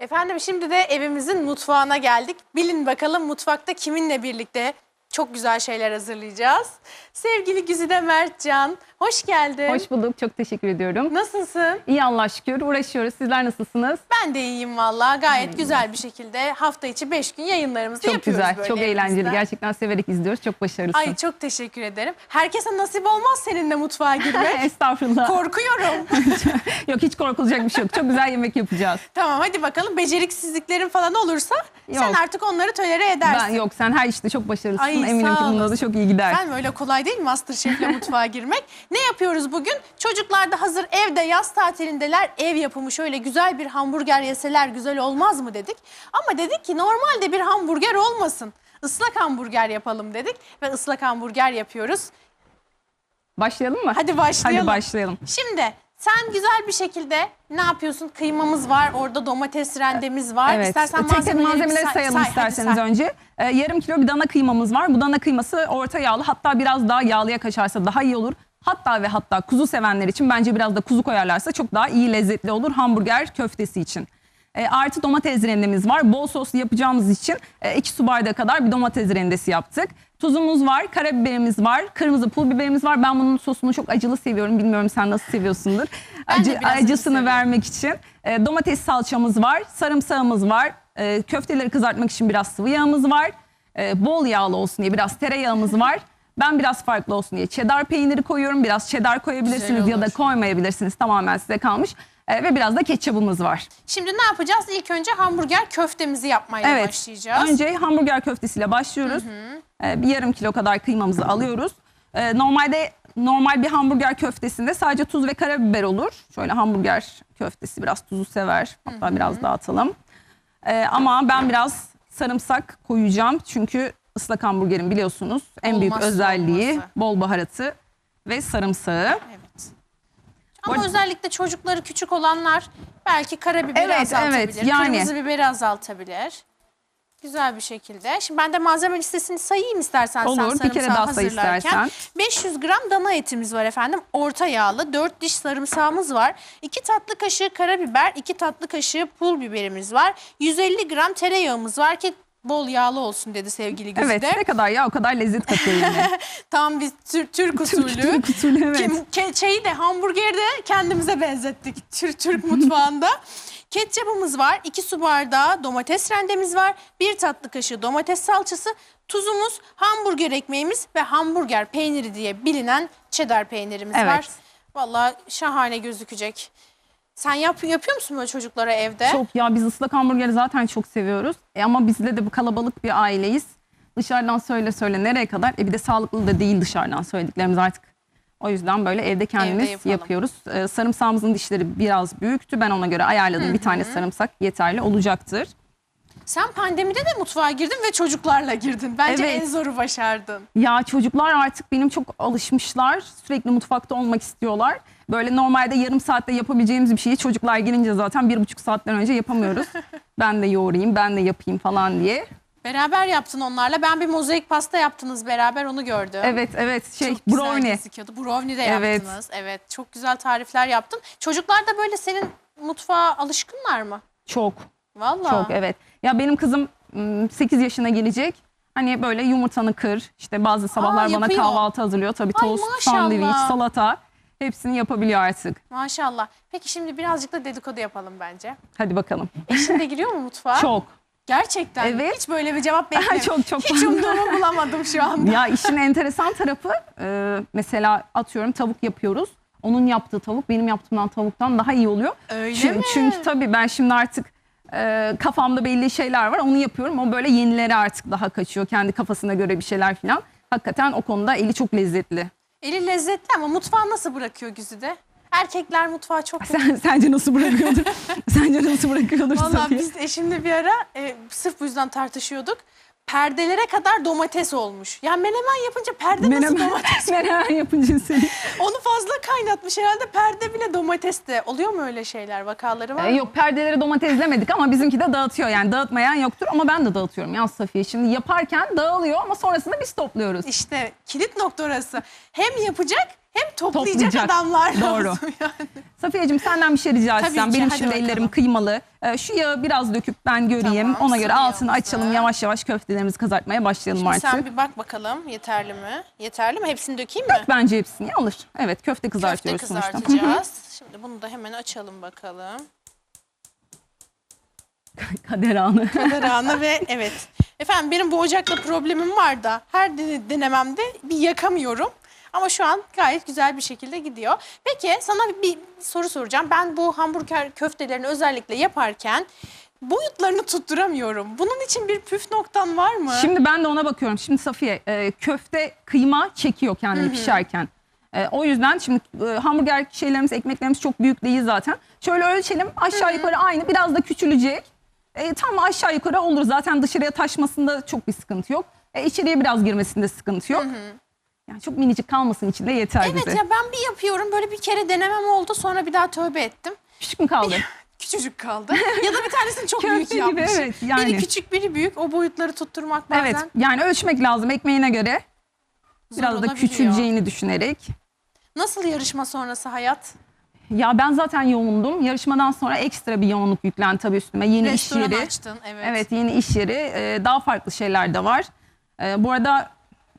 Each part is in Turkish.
Efendim şimdi de evimizin mutfağına geldik. Bilin bakalım mutfakta kiminle birlikte çok güzel şeyler hazırlayacağız. Sevgili Güzide Mertcan, hoş geldin. Hoş bulduk. Çok teşekkür ediyorum. Nasılsın? İyi Allah şükür. Uğraşıyoruz. Sizler nasılsınız? Ben de iyiyim valla. Gayet güzel bir şekilde hafta içi 5 gün yayınlarımızı Çok yapıyoruz güzel. böyle Çok eğlenceli. Gerçekten severek izliyoruz. Çok başarılısın. Ay çok teşekkür ederim. Herkese nasip olmaz seninle mutfağa girmek. Estağfurullah. Korkuyorum. yok hiç korkulacak bir şey yok. Çok güzel yemek yapacağız. tamam hadi bakalım beceriksizliklerin falan olursa sen Yok. artık onları tolere edersin. Ben yok sen her işte çok başarılısın. Ay, Eminim sağ ki bunda da çok iyi gider. Sen öyle kolay değil Masterchef'le mutfağa girmek. Ne yapıyoruz bugün? Çocuklar da hazır evde yaz tatilindeler. Ev yapımı şöyle güzel bir hamburger yeseler güzel olmaz mı dedik. Ama dedik ki normalde bir hamburger olmasın. Islak hamburger yapalım dedik ve ıslak hamburger yapıyoruz. Başlayalım mı? Hadi başlayalım. Hadi başlayalım. Şimdi sen güzel bir şekilde ne yapıyorsun? Kıymamız var, orada domates rendemiz var. Evet. İstersen tek tek malzemeleri, say- sayalım say, hadi isterseniz say. önce. Ee, yarım kilo bir dana kıymamız var. Bu dana kıyması orta yağlı hatta biraz daha yağlıya kaçarsa daha iyi olur. Hatta ve hatta kuzu sevenler için bence biraz da kuzu koyarlarsa çok daha iyi lezzetli olur hamburger köftesi için. E, artı domates rendemiz var. Bol soslu yapacağımız için 2 su bardağı kadar bir domates rendesi yaptık. Tuzumuz var, karabiberimiz var, kırmızı pul biberimiz var. Ben bunun sosunu çok acılı seviyorum. Bilmiyorum sen nasıl seviyorsundur. Acı, acısını vermek için. E, domates salçamız var, sarımsağımız var. E, köfteleri kızartmak için biraz sıvı yağımız var. E, bol yağlı olsun diye biraz tereyağımız var. Ben biraz farklı olsun diye cheddar peyniri koyuyorum. Biraz cheddar koyabilirsiniz ya da koymayabilirsiniz. Tamamen size kalmış. E, ve biraz da ketçabımız var. Şimdi ne yapacağız? İlk önce hamburger köftemizi yapmaya Evet. başlayacağız. Önce hamburger köftesiyle başlıyoruz. Ee, bir yarım kilo kadar kıymamızı alıyoruz. Ee, normalde normal bir hamburger köftesinde sadece tuz ve karabiber olur. Şöyle hamburger köftesi biraz tuzu sever. Hatta biraz daha atalım. Ee, ama ben biraz sarımsak koyacağım. Çünkü ıslak hamburgerin biliyorsunuz en büyük Olmazsa özelliği olmazı. bol baharatı ve sarımsağı. Evet. Ama Bu özellikle çocukları küçük olanlar belki karabiberi Evet, azaltabilir. evet, yani. Kırmızı biberi azaltabilir. Güzel bir şekilde. Şimdi ben de malzeme listesini sayayım istersen Olur, sen bir kere daha hazırlarken. istersen. 500 gram dana etimiz var efendim. Orta yağlı. 4 diş sarımsağımız var. 2 tatlı kaşığı karabiber, 2 tatlı kaşığı pul biberimiz var. 150 gram tereyağımız var ki bol yağlı olsun dedi sevgili Güzide. Evet ne kadar ya o kadar lezzet katıyor yine. Tam bir Tür- Türk usulü. Türk usulü, evet. Kim- ke- şeyi de hamburgeri de kendimize benzettik Türk, Türk mutfağında. Ketçapımız var, 2 su bardağı domates rendemiz var, 1 tatlı kaşığı domates salçası, tuzumuz, hamburger ekmeğimiz ve hamburger peyniri diye bilinen cheddar peynirimiz Evet. var. Vallahi şahane gözükecek. Sen yap, yapıyor musun böyle çocuklara evde? Çok ya biz ıslak hamburgeri zaten çok seviyoruz. E ama bizde de bu kalabalık bir aileyiz. Dışarıdan söyle söyle nereye kadar? E bir de sağlıklı da değil dışarıdan söylediklerimiz artık. O yüzden böyle evde kendimiz yapalım. yapıyoruz. E, sarımsağımızın dişleri biraz büyüktü. Ben ona göre ayarladım. Bir tane sarımsak yeterli olacaktır. Sen pandemide de mutfağa girdin ve çocuklarla girdin. Bence Evet. en zoru başardın. Ya çocuklar artık benim çok alışmışlar. Sürekli mutfakta olmak istiyorlar. Böyle normalde yarım saatte yapabileceğimiz bir şeyi çocuklar gelince zaten bir buçuk saatten önce yapamıyoruz. ben de yoğurayım, ben de yapayım falan diye. Beraber yaptın onlarla. Ben bir mozaik pasta yaptınız beraber onu gördüm. Evet evet şey Çok güzel brownie. gözüküyordu. Brownie de Evet. yaptınız. Evet. Çok güzel tarifler yaptın. Çocuklar da böyle senin mutfağa alışkınlar mı? Çok Vallahi. çok evet. Ya benim kızım 8 yaşına gelecek. Hani böyle yumurtanı kır. işte bazı sabahlar bana yapıyor. kahvaltı hazırlıyor. Tabii Ay, tost, maşallah. sandviç, salata hepsini yapabiliyor artık. Maşallah. Peki şimdi birazcık da dedikodu yapalım bence. Hadi bakalım. Eşin de giriyor mu mutfağa? Çok. Gerçekten. Evet. Hiç böyle bir cevap beklemedim. Çok, çok Hiç umduğumu bulamadım şu anda. Ya işin enteresan tarafı e, mesela atıyorum tavuk yapıyoruz. Onun yaptığı tavuk benim yaptığımdan tavuktan daha iyi oluyor. Öyle çünkü, mi? Çünkü tabii ben şimdi artık e, kafamda belli şeyler var. Onu yapıyorum. O böyle yenileri artık daha kaçıyor. Kendi kafasına göre bir şeyler falan. Hakikaten o konuda eli çok lezzetli. Eli lezzetli ama mutfağı nasıl bırakıyor Güzide? Erkekler mutfağı çok Sen, sence nasıl bırakıyordur? sence nasıl bırakıyordur Safiye? biz eşimle bir ara e, sırf bu yüzden tartışıyorduk. Perdelere kadar domates olmuş. Ya menemen yapınca perde nasıl Menemen, domates? menemen yapınca seni. Onu fazla kaynatmış herhalde perde bile domates de. Oluyor mu öyle şeyler vakaları var Ee, mı? yok perdeleri domateslemedik ama bizimki de dağıtıyor. Yani dağıtmayan yoktur ama ben de dağıtıyorum ya Safiye. Şimdi yaparken dağılıyor ama sonrasında biz topluyoruz. İşte kilit nokta orası. Hem yapacak Hem toplayacak, Toplayacak. adamlar Doğru. lazım yani. Safiyeciğim senden bir şey rica etsem. Benim hadi şimdi ellerim bakalım. kıymalı. Ee, şu yağı biraz döküp ben göreyim. Tamam, Ona göre sıvı altını yağımızı. açalım. Yavaş yavaş köftelerimizi kızartmaya başlayalım Şimdi artık. sen bir bak bakalım yeterli mi? Yeterli mi? Hepsini dökeyim mi? Bence hepsini alır. Evet köfte Köfte kızartıyoruz sonuçta. kızartacağız. Şimdi bunu da hemen açalım bakalım. Kader anı. Kadarağını ve evet. Efendim benim bu ocakla problemim var da her dene- denememde bir yakamıyorum. Ama şu an gayet güzel bir şekilde gidiyor. Peki sana bir soru soracağım. Ben bu hamburger köftelerini özellikle yaparken boyutlarını tutturamıyorum. Bunun için bir püf noktan var mı? Şimdi ben de ona bakıyorum. Şimdi Safiye e, köfte kıyma çekiyor kendini pişerken. E, o yüzden şimdi e, hamburger şeylerimiz, ekmeklerimiz çok büyük değil zaten. Şöyle ölçelim aşağı yukarı aynı biraz da küçülecek. E, tam aşağı yukarı olur zaten dışarıya taşmasında çok bir sıkıntı yok. E, içeriye biraz girmesinde sıkıntı yok. Yani çok minicik kalmasın içinde yeter evet bize. ya ben bir yapıyorum böyle bir kere denemem oldu sonra bir daha tövbe ettim. Küçük mü kaldı? Küçücük kaldı. ya da bir tanesini çok Köfte büyük gibi, evet, yani. Biri küçük biri büyük o boyutları tutturmak bazen evet yani ölçmek lazım ekmeğine göre. zor Biraz da küçüleceğini düşünerek. Nasıl yarışma sonrası hayat? Ya ben zaten yoğundum. Yarışmadan sonra ekstra bir yoğunluk yüklendi tabii üstüme. Yeni Restoran iş yeri. açtın evet. Evet yeni iş yeri. Ee, daha farklı şeyler de var. Ee, bu arada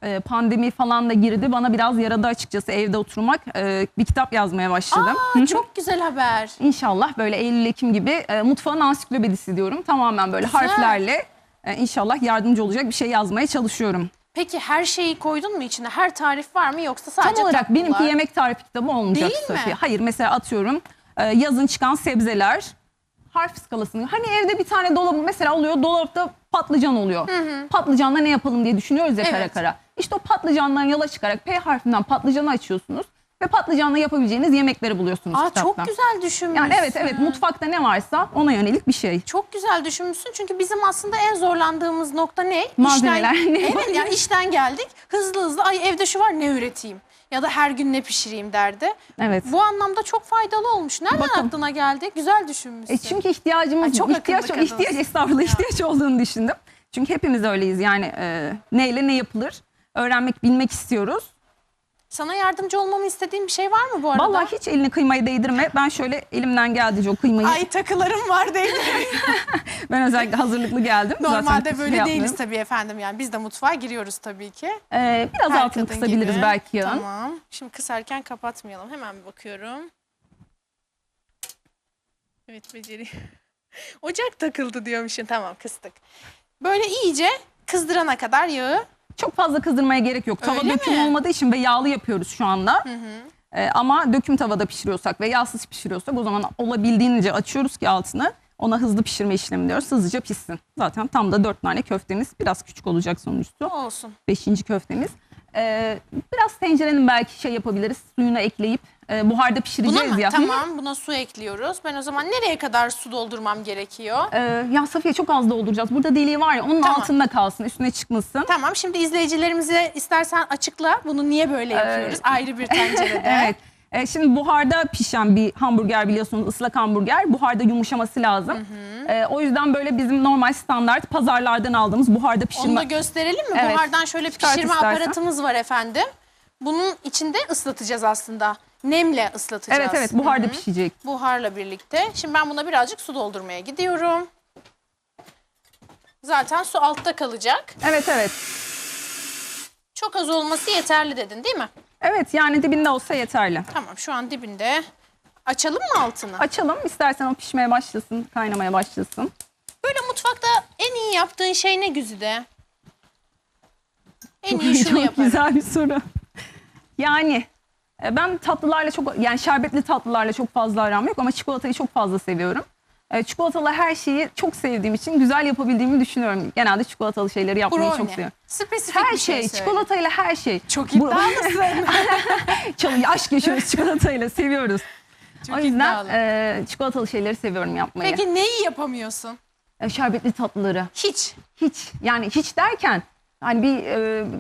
e, pandemi falan da girdi. Bana biraz yaradı açıkçası evde oturmak. Ee, bir kitap yazmaya başladım. Aa, çok güzel haber. İnşallah böyle Eylül-Ekim gibi e, mutfağın ansiklopedisi diyorum. Tamamen böyle Güzel. harflerle e, inşallah yardımcı olacak bir şey yazmaya çalışıyorum. Peki her şeyi koydun mu içine? Her tarif var mı yoksa sadece Tam olarak tatlılar? benimki yemek tarifi kitabı olmayacak Değil mi? Safiye. Hayır mesela atıyorum e, yazın çıkan sebzeler harf skalasını. Hani evde bir tane dolabı mesela oluyor dolapta patlıcan oluyor. Patlıcanla ne yapalım diye düşünüyoruz ya kara Evet. kara. İşte o patlıcandan yola çıkarak P harfinden patlıcanı açıyorsunuz ve patlıcanla yapabileceğiniz yemekleri buluyorsunuz Aa, kitapta. çok güzel düşünmüşsün. Yani evet evet mutfakta ne varsa ona yönelik bir şey. Çok güzel düşünmüşsün çünkü bizim aslında en zorlandığımız nokta ne? Malzemeler, İşten, ne evet yapabiliriz? ya işten geldik hızlı hızlı ay evde şu var ne üreteyim? Ya da her gün ne pişireyim derdi. Evet. Bu anlamda çok faydalı olmuş. Nereden Bakın. aklına geldi? Güzel düşünmüşsün. E çünkü ihtiyacımız Ay, çok ihtiyaç ihtiyaç estağfurullah Ya. ihtiyaç olduğunu düşündüm. Çünkü hepimiz öyleyiz yani e, neyle ne yapılır öğrenmek bilmek istiyoruz. Sana yardımcı olmamı istediğin bir şey var mı bu arada? Vallahi hiç elini kıymayı değdirme. Ben şöyle elimden geldiğince o kıymayı Ay takılarım var değil mi? ben özellikle hazırlıklı geldim. Zaten Normalde şey böyle yapmıyorum. değiliz tabii efendim. Yani biz de mutfağa giriyoruz tabii ki. Ee, biraz Her altını kısabiliriz gibi. belki yağın. Tamam. Şimdi kısarken kapatmayalım. Hemen bir bakıyorum. Evet beceri. Ocak takıldı diyormuşum. Tamam kıstık. Böyle iyice kızdırana kadar yağı. Çok fazla kızdırmaya gerek yok. Tava Öyle döküm mi? olmadığı için ve yağlı yapıyoruz şu anda. Ee, ama döküm tavada pişiriyorsak ve yağsız pişiriyorsak o zaman olabildiğince açıyoruz ki altını. Ona hızlı pişirme işlemi diyoruz. Hızlıca pişsin. Zaten tam da dört tane köftemiz. Biraz küçük olacak sonuçta. Olsun. Beşinci köftemiz. Ee, biraz tencerenin belki şey yapabiliriz. Suyunu ekleyip e, buharda Buna pişireceğiz mı? ya. Tamam buna su ekliyoruz. Ben o zaman nereye kadar su doldurmam gerekiyor? Ee, ya Safiye çok az dolduracağız. Burada deliği var ya onun Tamam. altında kalsın. Üstüne çıkmasın. Tamam şimdi izleyicilerimize istersen açıkla. Bunu niye böyle yapıyoruz? Ayrı bir tencerede. Evet. E, şimdi buharda pişen bir hamburger biliyorsunuz ıslak hamburger. Buharda yumuşaması lazım. E, o yüzden böyle bizim normal standart pazarlardan aldığımız buharda Onu pişirme. da gösterelim mi? Evet. Buhardan şöyle Çıkart pişirme istersen. aparatımız var efendim. Bunun içinde ıslatacağız aslında. Nemle ıslatacağız. Evet evet buharda Hı hı. pişecek. Buharla birlikte. Şimdi ben buna birazcık su doldurmaya gidiyorum. Zaten su altta kalacak. Evet evet. Çok az olması yeterli dedin değil mi? Evet yani dibinde olsa yeterli. Tamam şu an dibinde. Açalım mı altını? Açalım istersen o pişmeye başlasın, kaynamaya başlasın. Böyle mutfakta en iyi yaptığın şey ne Güzide? En iyi şunu çok yaparım. güzel bir soru. Yani e, ben tatlılarla çok yani şerbetli tatlılarla çok fazla aram yok ama çikolatayı çok fazla seviyorum. E, Çikolatalı her şeyi çok sevdiğim için güzel yapabildiğimi düşünüyorum. Genelde çikolatalı şeyleri yapmayı çok Brownie. seviyorum. Spesifik Her bir şey, şey, söyle. çikolatayla her şey. Çok iddialısın. Çok aşk yaşıyoruz çikolatayla seviyoruz. Çok o yüzden iddialı. e, çikolatalı şeyleri seviyorum yapmayı. Peki neyi yapamıyorsun? E, şerbetli tatlıları. Hiç. Hiç yani hiç derken hani bir e,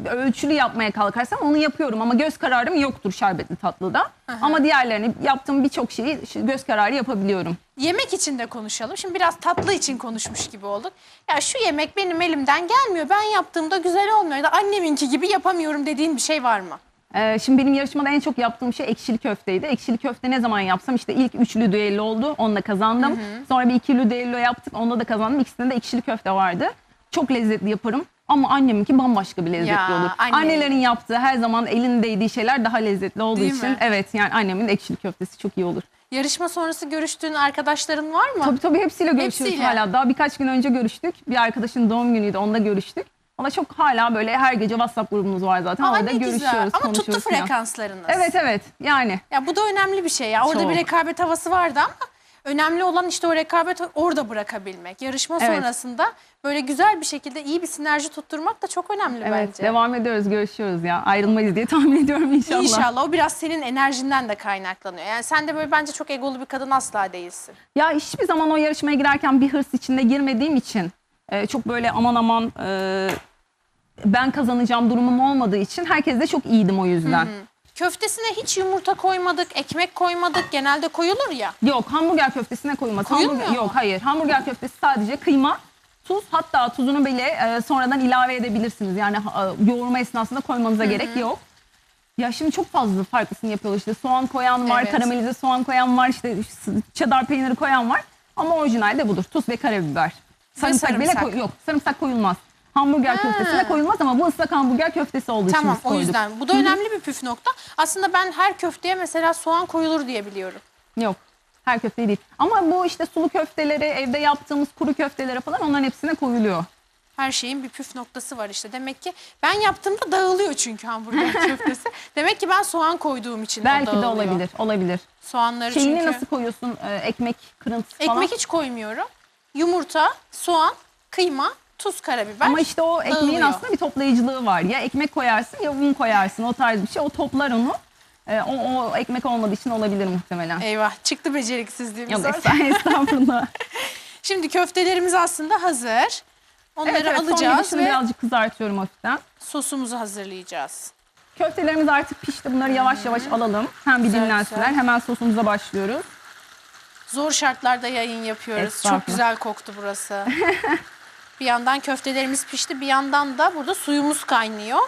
ölçülü yapmaya kalkarsam onu yapıyorum ama göz kararım yoktur şerbetli tatlıda. Ama diğerlerini yaptığım birçok şeyi göz kararı yapabiliyorum. Yemek için de konuşalım. Şimdi biraz tatlı için konuşmuş gibi olduk. Ya şu yemek benim elimden gelmiyor. Ben yaptığımda güzel olmuyor. Ya da anneminki gibi yapamıyorum dediğin bir şey var mı? Ee, şimdi benim yarışmada en çok yaptığım şey ekşili köfteydi. Ekşili köfte ne zaman yapsam işte ilk üçlü düello oldu. Onunla kazandım. Sonra bir ikili düello yaptık. Onda da kazandım. İkisinde de ekşili köfte vardı. Çok lezzetli yaparım. Ama anneminki bambaşka bir lezzetli Ya, olur. anne. Annelerin yaptığı her zaman elin değdiği şeyler daha lezzetli olduğu Değil için. mi? Evet yani annemin ekşili köftesi çok iyi olur. Yarışma sonrası görüştüğün arkadaşların var mı? Tabii tabii hepsiyle görüşüyoruz Hepsiyle. hala. Daha birkaç gün önce görüştük. Bir arkadaşın doğum günüydü onunla görüştük. Ama çok hala böyle her gece WhatsApp grubumuz var zaten. Aa, Orada ne güzel. görüşüyoruz, Ama tuttu konuşuyoruz falan. frekanslarınız. Evet evet yani. Ya bu da önemli bir şey ya. Orada Çok. bir rekabet havası vardı ama önemli olan işte o rekabet orada bırakabilmek. Yarışma Evet. sonrasında böyle güzel bir şekilde iyi bir sinerji tutturmak da çok önemli Evet bence. devam ediyoruz görüşüyoruz ya. Ayrılmayız diye tahmin ediyorum inşallah. İnşallah o biraz senin enerjinden de kaynaklanıyor. Yani sen de böyle bence çok egolu bir kadın asla değilsin. Ya hiçbir zaman o yarışmaya girerken bir hırs içinde girmediğim için e, çok böyle aman aman e, ben kazanacağım durumum olmadığı için herkes de çok iyiydim o yüzden. Köftesine hiç yumurta koymadık, ekmek koymadık. Genelde koyulur ya. Yok hamburger köftesine koyulmaz. Koyulmuyor Hamburger, mu? yok hayır hamburger köftesi sadece kıyma, tuz hatta tuzunu bile e, sonradan ilave edebilirsiniz. Yani e, yoğurma esnasında koymanıza gerek yok. Ya şimdi çok fazla farklısını yapıyorlar işte soğan koyan var, Evet. karamelize soğan koyan var, işte çedar peyniri koyan var. Ama orijinal de budur. Tuz ve karabiber. Sarımsak, bile sarımsak. koy- yok. Sarımsak koyulmaz. Hamburger Ha. köftesine koyulmaz ama bu ıslak hamburger köftesi olduğu için Tamam biz o koyduk. yüzden. Bu da önemli bir püf nokta. Aslında ben her köfteye mesela soğan koyulur diye biliyorum. Yok. Her köfte değil. Ama bu işte sulu köfteleri, evde yaptığımız kuru köftelere falan onların hepsine koyuluyor. Her şeyin bir püf noktası var işte. Demek ki ben yaptığımda dağılıyor çünkü hamburger köftesi. Demek ki ben soğan koyduğum için o Belki de dağılıyor. olabilir, olabilir. Soğanları Şeyini çünkü. nasıl koyuyorsun? Ee, ekmek kırıntısı falan. Ekmek hiç koymuyorum. Yumurta, soğan, kıyma, tuz, karabiber. Ama işte o ekmeğin dağılıyor. aslında bir toplayıcılığı var. Ya ekmek koyarsın ya un koyarsın. O tarz bir şey. O toplar onu. Ee, o, o ekmek olmadığı için olabilir muhtemelen. Eyvah çıktı beceriksizliğimiz. Yok orada. estağ- estağfurullah. Şimdi köftelerimiz aslında hazır. Onları evet, evet, alacağız ve birazcık kızartıyorum hafiften. sosumuzu hazırlayacağız. Köftelerimiz artık pişti. Bunları yavaş yavaş alalım. Hem bir Güzel, dinlensinler. güzel. Hemen sosumuza başlıyoruz. Zor şartlarda yayın yapıyoruz. Çok güzel koktu burası. bir yandan köftelerimiz pişti, bir yandan da burada suyumuz kaynıyor.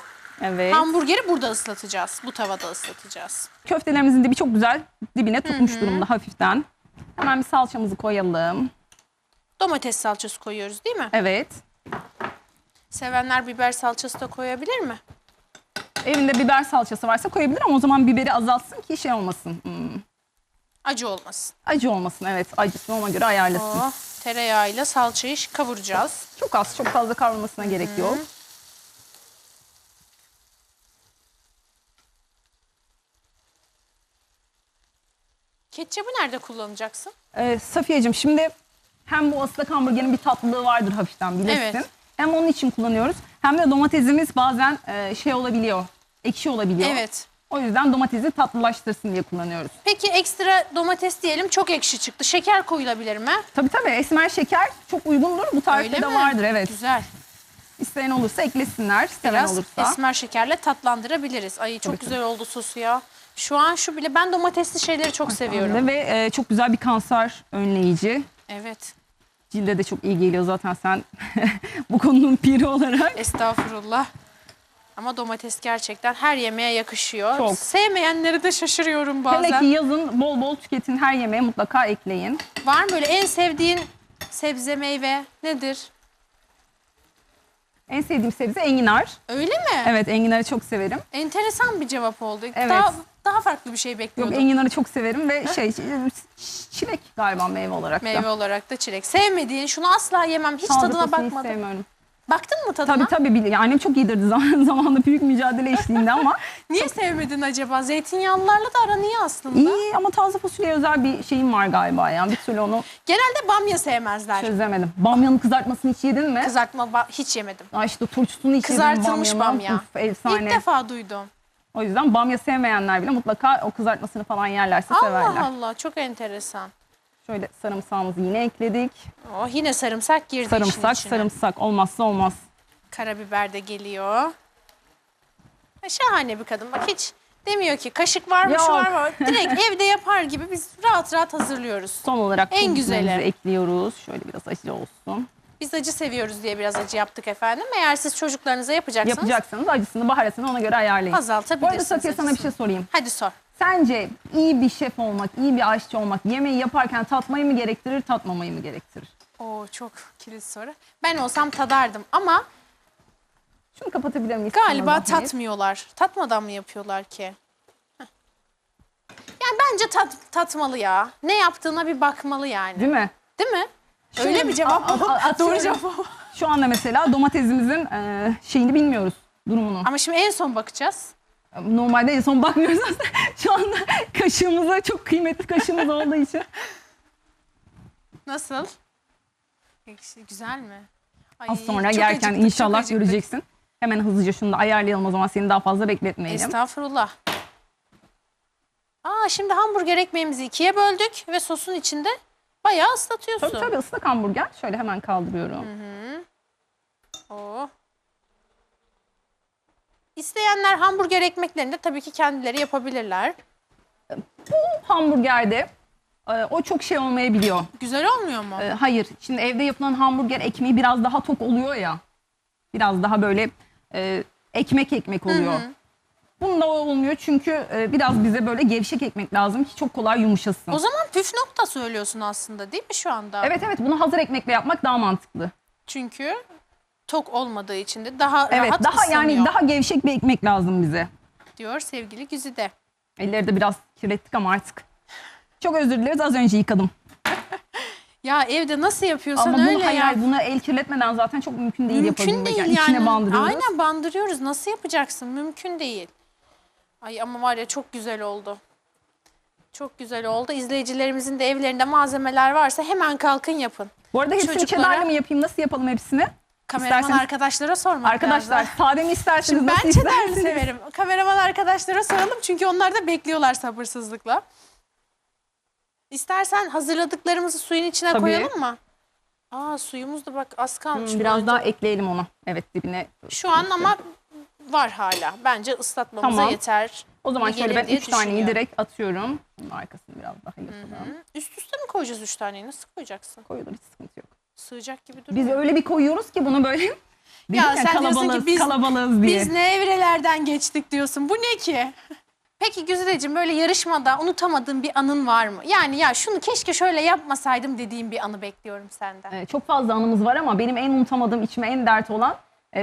Evet. Hamburgeri burada ıslatacağız. Bu tavada ıslatacağız. Köftelerimizin dibi çok güzel dibine tutmuş durumda hafiften. Hemen bir salçamızı koyalım. Domates salçası koyuyoruz değil mi? Evet. Sevenler biber salçası da koyabilir mi? Evinde biber salçası varsa koyabilir ama o zaman biberi azaltsın ki şey olmasın. Hmm, Acı olmasın. acı olmasın evet. Acısını ona göre ayarlasın. Oh, tereyağıyla salçayı kavuracağız. Çok az, çok fazla kavrulmasına gerek yok. Ketçabı nerede kullanacaksın? Ee, Safiyeciğim şimdi hem bu ıslak hamburgerin bir tatlılığı vardır hafiften bilirsin. Evet. Hem onun için kullanıyoruz. Hem de domatesimiz bazen e, şey olabiliyor, ekşi olabiliyor. Evet. O yüzden domatesi tatlılaştırsın diye kullanıyoruz. Peki ekstra domates diyelim çok ekşi çıktı. Şeker koyulabilir mi? Tabii tabii esmer şeker çok uygundur. Bu tarifte Öyle de mi? vardır evet. Güzel. İsteyen olursa eklesinler. Seven Biraz olursa. esmer şekerle tatlandırabiliriz. Ay çok Tabii, güzel oldu sosu ya. Şu an şu bile ben domatesli şeyleri çok seviyorum. Ve e, çok güzel bir kanser önleyici. Evet. Cilde de çok iyi geliyor zaten sen bu konunun piri olarak. Estağfurullah. Ama domates gerçekten her yemeğe yakışıyor. Çok. Sevmeyenleri de şaşırıyorum Hele bazen. ki yazın bol bol tüketin her yemeğe mutlaka ekleyin. Var mı böyle en sevdiğin sebze meyve nedir? En sevdiğim sebze enginar. Öyle mi? Evet enginarı çok severim. Enteresan bir cevap oldu. Evet. Daha, daha farklı bir şey Yok bekliyordum. enginarı çok severim ve şey çilek galiba meyve olarak da. Meyve olarak da çilek. Sevmediğin şunu asla yemem. Hiç Sağlıklısını tadına bakmadım. sevmiyorum. Baktın mı tadına? Tabii tabii bil- annem çok yedirdi zaman zamanında büyük mücadele eşliğinde ama Niye sevmedin acaba? Zeytinyağlılarla da aran iyi aslında. iyi ama taze fasulyeye özel bir şeyim var galiba yani bir türlü onu Genelde bamya sevmezler. çözemedim. Bamyanın kızartmasını hiç yedin mi? Kızartma ba- hiç yemedim. Ay işte turşusunu hiç yedim Kızartılmış bamyanın. bamya. Uf, efsane. İlk defa duydum. O yüzden bamya sevmeyenler bile mutlaka o kızartmasını falan yerlerse severler. Allah Allah çok enteresan. Şöyle sarımsağımızı yine ekledik. Oh, yine sarımsak girdi işin Sarımsak, içine. sarımsak olmazsa olmaz. Karabiber de geliyor. Ha, Şahane bir kadın. Bak hiç demiyor ki kaşık var mı şu var mı? Direkt evde yapar gibi biz rahat rahat hazırlıyoruz. Son olarak En pul güzeli. ekliyoruz. Şöyle biraz acı olsun. Biz acı seviyoruz diye biraz acı yaptık efendim. Eğer siz çocuklarınıza yapacaksanız Yapacaksanız acısını baharatını ona göre ayarlayın. Bu arada azaltabilirsiniz. Safiye sana bir acısını. şey sorayım. Hadi sor. Sence iyi bir şef olmak, iyi bir aşçı olmak yemeği yaparken tatmayı mı gerektirir, tatmamayı mı gerektirir? Oo çok kilit soru. Ben olsam tadardım ama Şunu kapatabilir miyiz? galiba tatmıyorlar. Tatmadan mı yapıyorlar ki? Heh. Yani bence tat, tatmalı ya. Ne yaptığına bir bakmalı yani. Değil mi? Değil mi? Öyle mi cevap? a- a- a- Doğru cevap. Şu anda mesela domatesimizin e, şeyini bilmiyoruz, durumunu. Ama şimdi en son bakacağız. Normalde en son bakmıyoruz aslında. Şu anda kaşığımıza çok kıymetli kaşığımız olduğu için. Nasıl? Ekşi, Güzel mi? Ay, Az sonra çok yerken acıktık, inşallah acıktık. göreceksin. Hemen hızlıca şunu da ayarlayalım o zaman seni daha fazla bekletmeyelim. Estağfurullah. Aa şimdi hamburger ekmeğimizi ikiye böldük ve sosun içinde bayağı ıslatıyorsun. Tabii tabii ıslak hamburger. Şöyle hemen kaldırıyorum. Oo. İsteyenler hamburger ekmeklerini de tabii ki kendileri yapabilirler. Hamburgerde e, o çok şey olmayabiliyor. Güzel olmuyor mu? E, hayır. Şimdi evde yapılan hamburger ekmeği biraz daha tok oluyor ya. Biraz daha böyle e, ekmek ekmek oluyor. Bunda o olmuyor çünkü e, biraz bize böyle gevşek ekmek lazım ki çok kolay yumuşasın. O zaman püf nokta söylüyorsun aslında değil mi şu anda? Evet evet bunu hazır ekmekle yapmak daha mantıklı. Çünkü tok olmadığı için de daha Evet rahat daha ıslanıyor yani daha gevşek bir ekmek lazım bize. diyor sevgili Güzide. Elleri de biraz kirlettik ama artık. Çok özür dileriz az önce yıkadım. Ya evde nasıl yapıyorsan Ama bunu öyle hayır, ya. bunu el kirletmeden zaten çok mümkün değil Mümkün yapabilmek. değil Yani yani. İçine bandırıyoruz. Aynen bandırıyoruz. Nasıl yapacaksın? Mümkün değil. Ay ama var ya çok güzel oldu. Çok güzel oldu. İzleyicilerimizin de evlerinde malzemeler varsa hemen kalkın yapın. Bu arada hepsini Çocuklara- mı yapayım? Nasıl yapalım hepsini? Kameraman İsterseniz- arkadaşlara sormak Arkadaşlar lazım. sade mi isterseniz Şimdi ben nasıl cheddarlı isterseniz. severim. Kameraman arkadaşlara soralım çünkü onlar da bekliyorlar sabırsızlıkla. İstersen hazırladıklarımızı suyun içine Tabii. koyalım mı? Aa suyumuz da bak az kalmış. Hmm, Biraz böyle. daha ekleyelim onu. Evet dibine. Şu an ama var hala. Bence ıslatmamıza Tamam. yeter. O zaman gibi şöyle ben diye 3 taneyi direkt atıyorum. Bunun arkasını biraz daha yapalım. Üst üste mi koyacağız üç taneyi? Nasıl koyacaksın? Koyulur hiç sıkıntı yok. Sığacak gibi duruyor. Biz öyle bir koyuyoruz ki bunu böyle. Dedim ya sen diyorsun kalabalığız, ki biz, kalabalığız diye. biz ne evrelerden geçtik diyorsun. Bu ne ki? Peki Güzideciğim böyle yarışmada unutamadığın bir anın var mı? Yani ya şunu keşke şöyle yapmasaydım dediğim bir anı bekliyorum senden. Ee, çok fazla anımız var ama benim en unutamadığım, içime en dert olan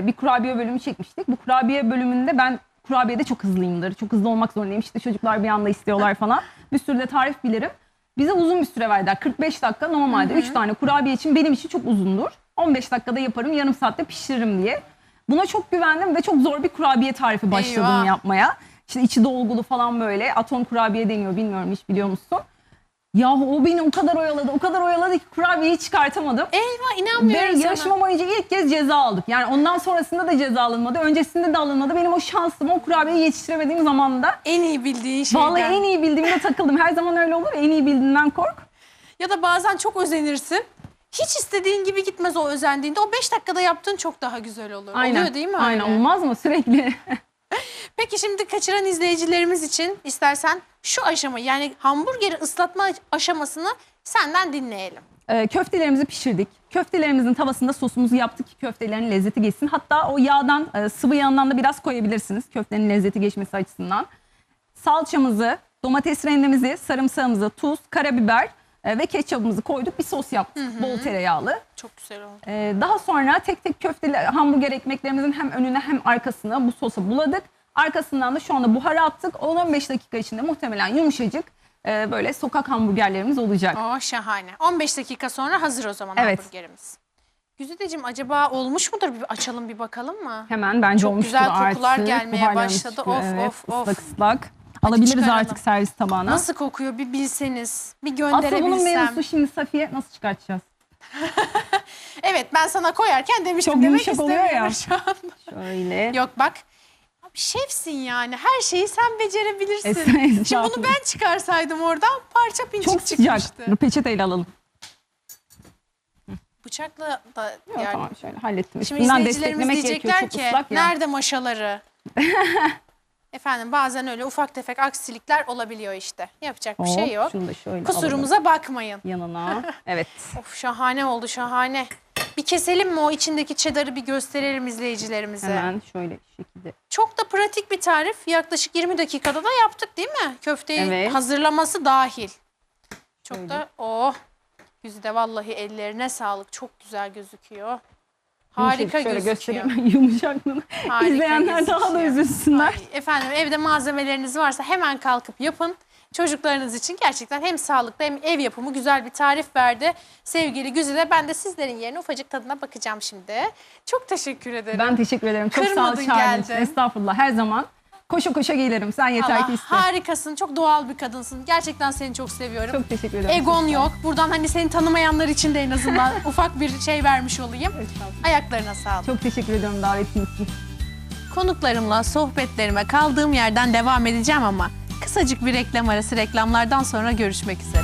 bir kurabiye bölümü çekmiştik. Bu kurabiye bölümünde ben kurabiyede çok hızlıyımdır. Çok hızlı olmak zorundayım. İşte çocuklar bir anda istiyorlar falan. Bir sürü de tarif bilirim. Bize uzun bir süre verdiler. 45 dakika normalde 3 tane kurabiye için benim için çok uzundur. 15 dakikada yaparım, yarım saatte pişiririm diye. Buna çok güvendim ve çok zor bir kurabiye tarifi başladım Eyvah. yapmaya. İşte içi dolgulu falan böyle. Atom kurabiye deniyor bilmiyorum hiç biliyor musun? Yahu o beni o kadar oyaladı, o kadar oyaladı ki kurabiyeyi çıkartamadım. Eyvah Ve inanmıyorum sana. yarışma boyunca ilk kez ceza aldık. Yani ondan sonrasında da ceza alınmadı. Öncesinde de alınmadı. Benim o şansım o kurabiyeyi yetiştiremediğim zamanda En iyi bildiğin şeyden. vallahi en iyi bildiğimde takıldım. Her zaman öyle olur. ya, En iyi bildiğinden kork. Ya da bazen çok özenirsin. Hiç istediğin gibi gitmez o özendiğinde. O 5 dakikada yaptığın çok daha güzel olur. Oluyor değil mi öyle? Aynen olmaz mı sürekli? Peki şimdi kaçıran izleyicilerimiz için istersen şu aşamayı yani hamburgeri ıslatma aşamasını senden dinleyelim. Ee, köftelerimizi pişirdik. Köftelerimizin tavasında sosumuzu yaptık ki köftelerin lezzeti geçsin. Hatta o yağdan, e, sıvı yağından da biraz koyabilirsiniz. Köftenin lezzeti geçmesi açısından. Salçamızı, domates rendemizi, sarımsağımızı, tuz, karabiber e, ve ketçapımızı koyduk. Bir sos yaptık. Bol tereyağlı. Çok güzel oldu. Ee, daha sonra tek tek köfteli hamburger ekmeklerimizin hem önüne hem arkasına bu sosa buladık. Arkasından da şu anda buhara attık. 10-15 dakika içinde muhtemelen yumuşacık e, böyle sokak hamburgerlerimiz olacak. Oh şahane. 15 dakika sonra hazır o zaman Evet. hamburgerimiz. Güzideciğim acaba olmuş mudur? Bir açalım bir bakalım mı? Hemen bence Çok olmuştur güzel kokular artık. gelmeye başladı. Of, evet, of, of. Islak ıslak. Alabiliriz çıkaralım. artık servis tabağına. Nasıl kokuyor bir bilseniz. Bir bunun gönderebilsem. mevzusu şimdi Safiye nasıl çıkartacağız? Evet ben sana koyarken demiştim Çok demek yumuşak oluyor ya. şu an. Şöyle. Yok bak. Abi şefsin yani. Her şeyi sen becerebilirsin. Estağfurullah. Şimdi bunu ben çıkarsaydım oradan parça pinçik Çok sıcak. çıkmıştı. Dur, Peçeteyle alalım. Bıçakla da Yok, yani. tamam şöyle hallettim. Şimdi Üstünden izleyicilerimiz desteklemek gerekiyor. diyecekler Çok ki ıslak ya. nerede maşaları? Efendim bazen öyle ufak tefek aksilikler olabiliyor işte. Yapacak bir şey yok. Şunu da şöyle alalım Kusurumuza bakmayın. yanına. Evet. Of şahane oldu şahane. Bir keselim mi o içindeki cheddar'ı bir gösterelim izleyicilerimize. Hemen şöyle şekilde. Çok da pratik bir tarif. Yaklaşık 20 dakikada da yaptık değil mi? Köfteyi Evet. hazırlaması dahil. Çok Şöyle. da oh Güzide vallahi ellerine sağlık. Çok güzel gözüküyor. Harika şöyle gözüküyor. göstereyim yumuşaklığını. Harika İzleyenler daha da gözüküyor. üzülsünler. Ay, efendim evde malzemeleriniz varsa hemen kalkıp yapın. Çocuklarınız için gerçekten hem sağlıklı hem ev yapımı güzel bir tarif verdi. Sevgili Güzide ben de sizlerin yerine ufacık tadına bakacağım şimdi. Çok teşekkür ederim. Ben teşekkür ederim. Çok sağ ol Kırmadın, geldin. Estağfurullah her zaman. Koşa koşa gelirim. Sen yeter Allah, ki iste. harikasın. Çok doğal bir kadınsın. Gerçekten seni çok seviyorum. Çok teşekkür ederim. Egon yok. Buradan hani seni tanımayanlar için de en azından ufak bir şey vermiş olayım. Ayaklarına sağlık. Çok teşekkür ediyorum davetiniz için. Konuklarımla sohbetlerime kaldığım yerden devam edeceğim ama kısacık bir reklam arası reklamlardan sonra görüşmek üzere.